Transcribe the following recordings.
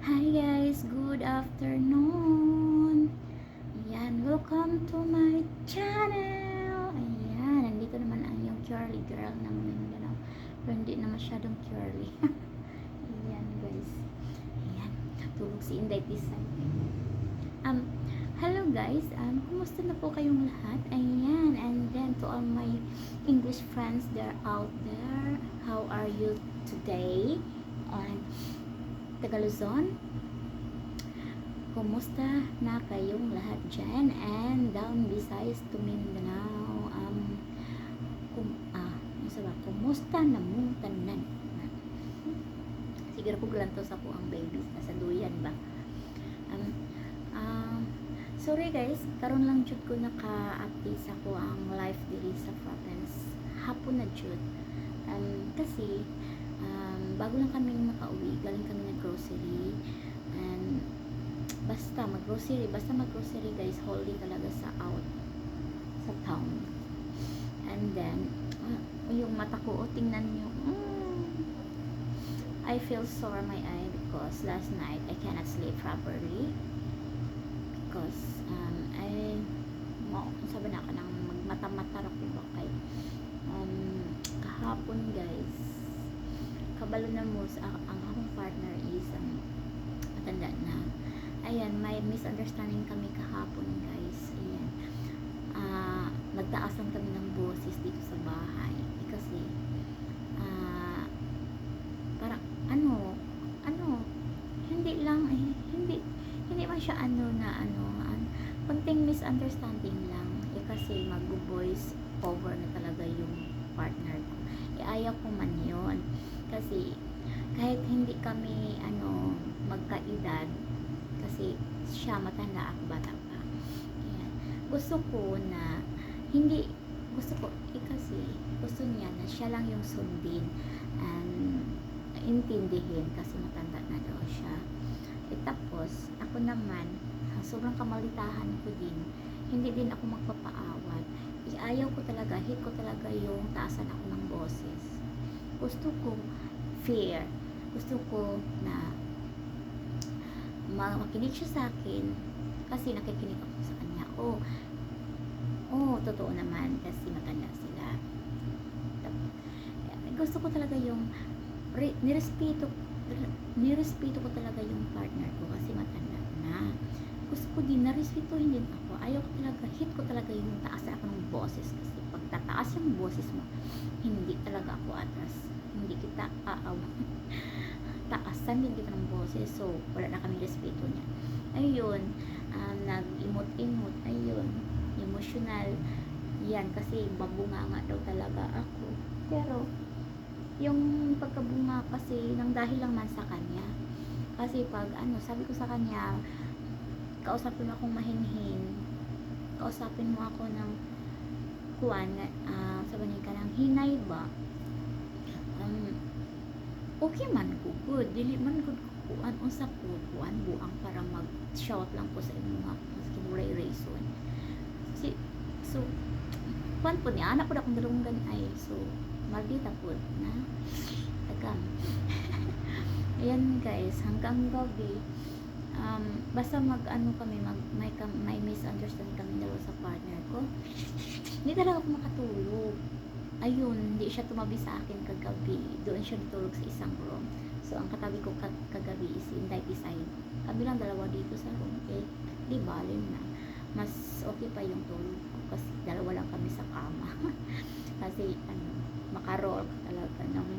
Hi guys, good afternoon. Ayan, welcome to my channel. Ayan, nandito naman ang yung curly girl ng Mindanao. Pero hindi na masyadong curly. Ayan guys. Ayan, tulog si Inday Tisay. Um, hello guys. Um, kumusta na po kayong lahat? Ayan, and then to all my English friends there out there, how are you today? Tagaluzon. Kumusta na kayong lahat dyan? And down besides to Mindanao. Um, kum, ah, ano sa ba? Kumusta na mong tanan? Siguro ko sa po ang babies. Nasa duyan ba? Um, ah, sorry guys, karon lang jud ko naka-update sa ko ang live diri sa province. Hapon na jud. Um, kasi bago lang kami makauwi, galing kami na grocery and basta mag-grocery, basta mag-grocery guys, holiday talaga sa out sa town. And then, ah, yung mata ko, oh, tingnan nyo, mm, I feel sore my eye because last night I cannot sleep properly. Because um, I mo sabi na ka nang magmata-mata ko ba kay um, kahapon guys kabalo mo sa ang akong partner is um, matanda na. Ayan may misunderstanding kami kahapon guys. Ayan. Ah nagtaasan kami ng boses dito sa bahay. Eh, kasi ah parang ano ano hindi lang eh, hindi hindi man siya ano na ano an, konting misunderstanding lang. Eh kasi mag-voice over na talaga yung partner ko. Eh ayaw ko man yun. Kasi kahit hindi kami ano magkaedad kasi siya matanda ako bata pa. Ayan. gusto ko na hindi gusto ko eh kasi gusto niya na siya lang yung sundin and intindihin kasi matanda na daw siya. Eh tapos ako naman sobrang kamalitahan ko din hindi din ako magpapaawat ayaw ko talaga hit ko talaga yung taasan ako ng boses. Gusto ko fair. Gusto ko na ma- makinig siya sa akin kasi nakikinig ako sa kanya. Oh oh totoo naman kasi matanda sila. Eh, gusto ko talaga yung re, nirespeto nirespeto ko talaga yung partner ko kasi matanda na gusto ko din narespetuhin din ako. Ayaw ko talaga hit ko talaga yung taas ako ng boses kasi pag tataas yung boses mo hindi talaga ako atas. Hindi kita aaw taasan din kita ng boses. So wala na kami respeto niya. Ayun um, nag-imot-imot. Ayun emotional. Yan kasi babunga nga daw talaga ako. Pero yung pagkabunga kasi nang dahil lang man sa kanya. Kasi pag ano sabi ko sa kanya kausapin mo akong mahinhin. Kausapin mo ako ng kuan uh, sabi niya ka ng hinay ba? Um, okay man ko good. Dili man good kuan unsa ko kuan buang para mag shout lang ko sa inyo nga maski buray reason. Si so kuan po niya anak po na akong dalunggan ay so maldita po na. Tagang ayan guys hanggang gabi um, basta mag ano kami mag, may, may misunderstand kami dalawa sa partner ko. Hindi talaga ako makatulog. Ayun hindi siya tumabi sa akin kagabi. Doon siya natulog sa isang room. So ang katabi ko kag- kagabi is Inday Pisay kami lang dalawa dito sa room. Eh di balin na. Mas okay pa yung tulog ko kasi dalawa lang kami sa kama. Kasi ano makaroll ka talaga ng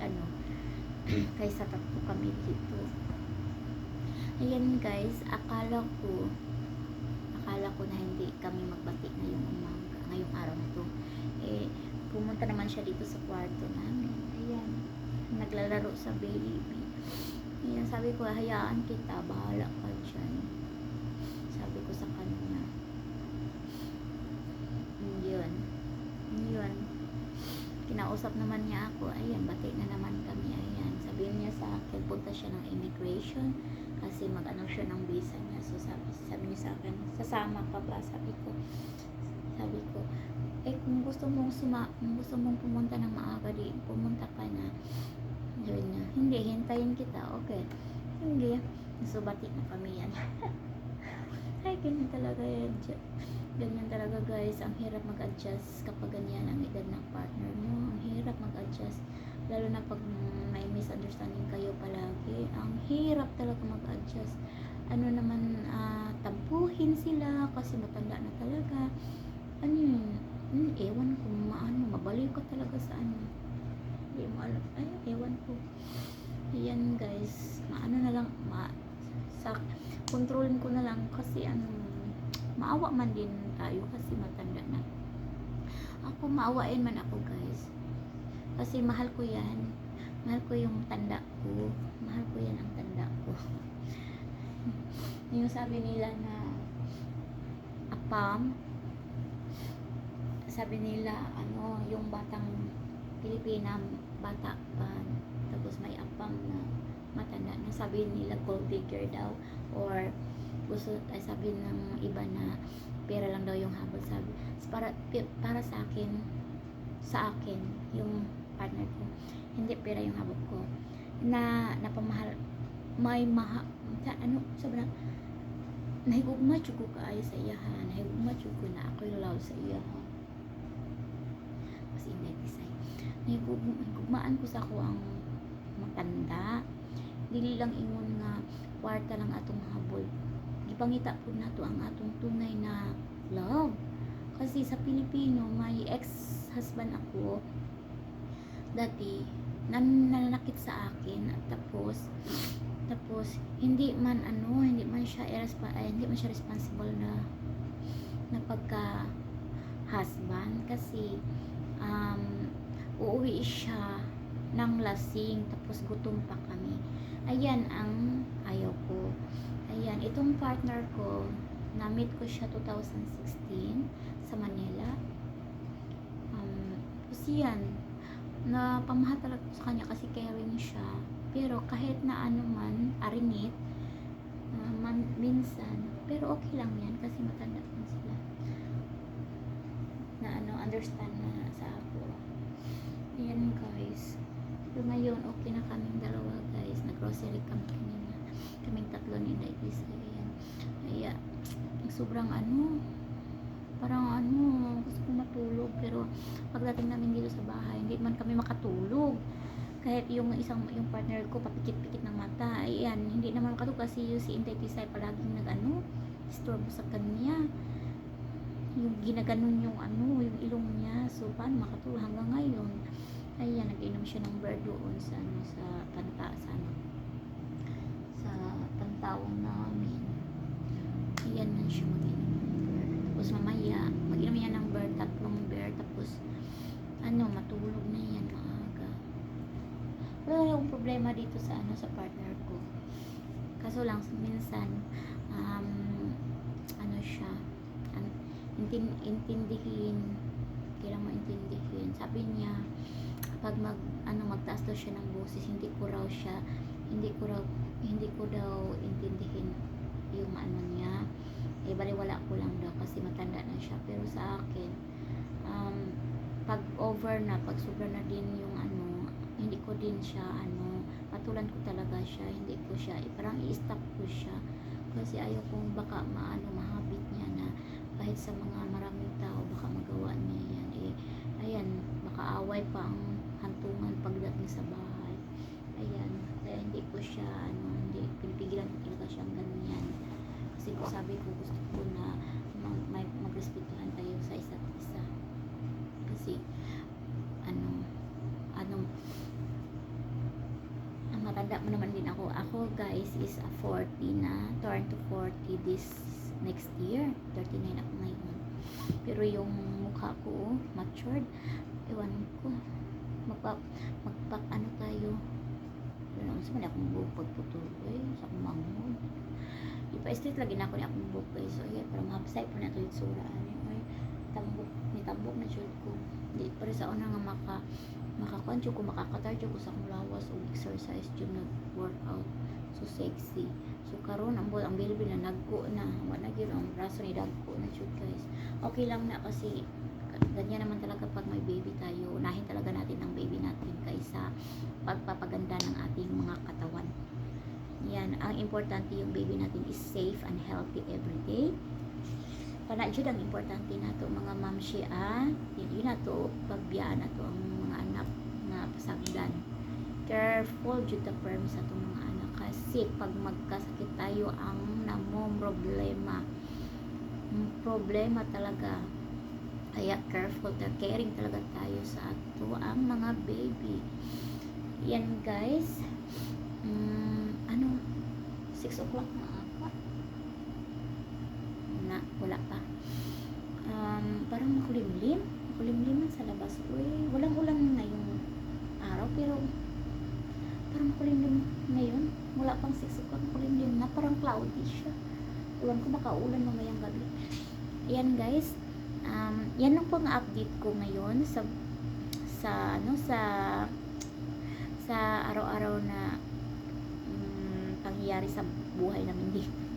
ano kaysa tatlo kami dito ayan guys. Akala ko akala ko na hindi kami magbati ngayong umaga ngayong araw na to. Eh pumunta naman siya dito sa kwarto namin. Ayan. Naglalaro sa baby. Ayan sabi ko hayaan kita. Bahala ka dyan. Sabi ko sa kanya. Yun. Yun. Kinausap naman niya ako. Ayan bati na naman kami. Ayan. Sabihin niya sa akin punta siya ng immigration kasi mag-ano siya ng visa niya so sabi, sabi niya sa akin sasama ka ba sabi ko sabi ko eh kung gusto mong suma kung gusto mong pumunta ng maaga di pumunta ka na sabi niya hindi hintayin kita okay Hindi. Nasubati na kami yan. Ay, ganyan talaga yan. Ganyan talaga guys. Ang hirap mag-adjust kapag ganyan ang edad ng partner mo. Ang hirap mag-adjust. Lalo na pag may misunderstanding palagi. Ang hirap talaga mag-adjust. Ano naman, ah, tampuhin sila kasi matanda na talaga. Ano yun? Hmm, ewan ko, maano, mabaliw ka talaga sa ano. Hindi mo alam. Ay, ewan ko. Ayan guys, maano na lang, ma, sa, kontrolin ko na lang kasi ano, maawa man din tayo kasi matanda na. Ako, maawain man ako guys. Kasi mahal ko yan. Mahal ko yung tanda ko. Mahal ko yan ang tanda ko. yung sabi nila na apam, sabi nila, ano, yung batang Pilipina, bata pa, tapos may apam na matanda. Na sabi nila gold digger daw. Or gusto ay sabi ng iba na pera lang daw yung habol. Sabi para para sa akin sa akin yung partner ko hindi pera yung habol ko. Na napamahal may maha sa, ano sobrang nahigugma ko kaayo sa iyahan nahigugma ko na ako love sa iyahan kasi hindi design nahigugmaan ko sa ako ang matanda. Dili lang ingon nga kwarta lang atong habol. Gipangita po nato ang atong tunay na love. Kasi sa Pilipino may ex-husband ako dati nan nananakit sa akin at tapos tapos hindi man ano hindi man siya ay, hindi man siya responsible na na pagka husband kasi um, uuwi siya ng lasing tapos gutom pa kami. Ayan ang ayaw ko. Ayan itong partner ko na-meet ko siya 2016 sa Manila. Um, kasi yan na pamahal talaga ko sa kanya kasi caring siya pero kahit na ano man arinit uh, minsan pero okay lang yan kasi matanda pa sila na ano understand na sa ako ayan guys So ngayon, okay na kaming dalawa guys. Nag-grocery kami kanina. Kaming tatlo ni Daigis. Ayan. Kaya, sobrang ano, parang ano, gusto ko matulog. Pero, pagdating namin dito sa bahay, hindi man kami makatulog. Kahit yung isang, yung partner ko, papikit-pikit ng mata. Ayan, hindi naman makatulog kasi yung si Inday Tisay palaging nag ano, istorbo sa kanya. Yung ginaganon yung ano, yung ilong niya. So, paano makatulog hanggang ngayon? Ayan, nag-inom siya ng beer doon sa ano, sa panta, sa ano, sa pantawang namin. Ayan man siya beer. Tapos mamaya, mag-inom yan ng beer, tatlong beer, tapos, ano, matulog na yan maaga. Wala akong problema dito sa ano, sa partner ko. Kaso lang, minsan, um, ano siya, an, intin, intindihin, kailangan maintindihin. Sabi niya, pag mag ano magtaas daw siya ng boses hindi ko raw siya hindi ko raw hindi ko daw intindihin yung ano niya eh baliwala ko lang daw kasi matanda na siya pero sa akin um, pag over na pag sobra na din yung ano hindi ko din siya ano patulan ko talaga siya hindi ko siya eh, parang i-stop ko siya. Kasi ayaw kong baka maano mahabit niya na kahit sa mga maraming tao baka magawa niya yan eh ayan baka away pa ang hantungan pagdating sa bahay. Ayan kaya hindi ko siya ano hindi pinipigilan ko talaga siyang ganyan kasi ko sabi ko gusto ko na mag, magrespetuhan tayo sa isa't isa kasi ano ano ang matanda mo naman din ako. Ako guys is a 40 na turn to 40 this next year. 39 ako ngayon. Pero yung mukha ko matured. Ewan ko. Magpa magpa ano tayo? Pero naman sa man akong buhok pagputol eh sa akong manghod. Ipa-straight lagi na ako ni akong buhok eh so yeah para mahapsay po na ito yung sura ano tambok ni tambok na jud ko. Di pero sa una nga maka makakuan jud ko makakatar jud ko sa akong lawas o exercise jud nag workout. So sexy. So karon ang ang bilbil na nagko na. Wa na gyud ang braso ni dagko na jud guys. Okay lang na kasi ganyan naman talaga pag may baby tayo. Unahin talaga natin ang baby natin kaysa pagpapaganda ng ating mga katawan. Yan, ang importante yung baby natin is safe and healthy every day. Kana jud ang importante nato mga mamshi ah. Yun na to pagbiyaan nato ang mga anak na pasagdan. Careful jud ta perm sa itong mga anak kasi pag magkasakit tayo ang namong problema. Mm, Problema talaga. Kaya careful ta caring talaga tayo sa ato ang mga baby. Yan guys. Mm, ano 6 o'clock na. Na, wala pa. Um, parang makulimlim. Makulimlim sa labas. Uy, walang ulan ngayong araw pero parang makulimlim ngayon. Wala pang 6 o'clock makulimlim na parang cloudy siya. Ulan ko baka ulan mamayang gabi. Ayan guys. Um, yan ang update ko ngayon sa sa ano sa sa araw-araw na mm, pangyayari sa buhay namin dito.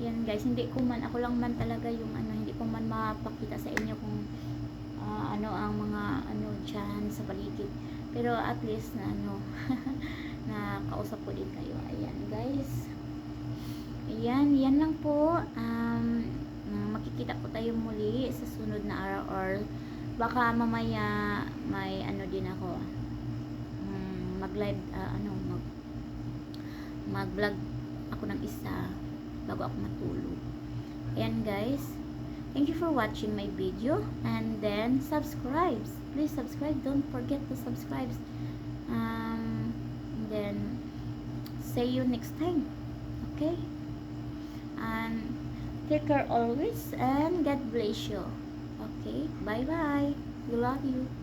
Yan guys, hindi ko man, ako lang man talaga yung ano, hindi ko man mapakita sa inyo kung ah, ano ang mga ano dyan sa paligid. Pero at least na ano, na kausap ko din kayo. Ayan guys. Ayan, yan lang po. Um, makikita po tayo muli sa sunod na araw or baka mamaya may ano din ako mm, mag live ano mag mag vlog ako ng isa bago ako matulog ayan guys. Thank you for watching my video. And then subscribe please subscribe. Don't forget to subscribe. Um, then see you next time. Okay? And take care always. And God bless you. Okay? Bye bye we love you